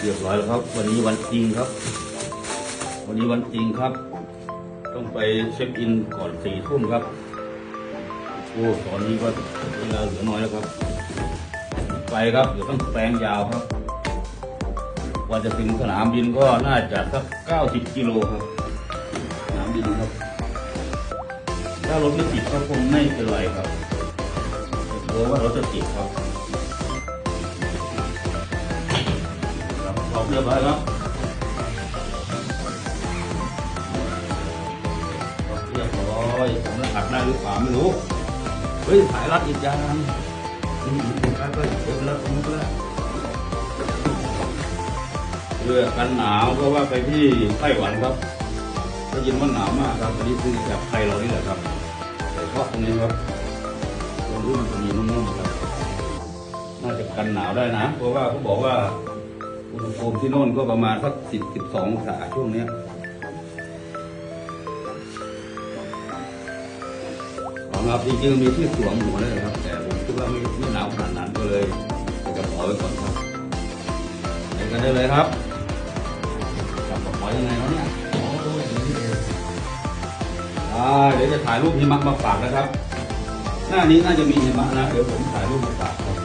เรียบร้อยแล้วครับ วันนี้วันจริงครับ วันนี้วันจริงครับ ต้องไปเช็คอินก่อนสี่ทุ่มครับโอ้ตอนนี้ก็เวลาเหลือน้อยแล้วครับ ไปครับเดี๋ยวต้องแปลงยาวครับกว่าจะถึงสนามบินก็น่าจะสักเก้าสิบกิโลครับสนามบินครับ ถ้ารถไม่ติดก็คงไม่เป็นไรครับกลัวว่ารถจะติดครับ ครับเรียบร้อยแล้วออกเรียบร้อยผมจะอัดได้หรือเปล่าไม่รู้ เฮ้ยสายรัดอีกอย่างอืมรัดก็เดี๋ยวแล้วผมก็แล้วเพื่อกันหนาวเพราะว่าไปที่ไต้หวันครับได้ยินว่าหนาวมากครับอันนี้ซื้อจากไทยเรานี่แหละครับใส่ข้อตรงนี้ครับตรงนี้มันจะมีนุ่มๆครับน่าจะกันหนาวได้นะ เพราะว่าเขาบอกว่า อุณหภูมิที่โน่นก็ประมาณสักสิบสิบสององศาช่วงเนี้ยของเราจริงๆมีที่สวมหัวเลยครับ แต่ผมคิดว่าไม่ไม่หนาวขนาดนั้นก็เลยใส่กระเป๋าไว้ก่อนครับไปกันได้เลยครับจับกระเป๋ายังไงวะเนี่ยอ๋อตัวย่างนี้เองอาเดี๋ยวจะถ่ายรูปหิมะมาฝากนะครับ หน้านี้น่าจะมีหิมะนะ เดี๋ยวผมถ่ายรูปมาฝากครับ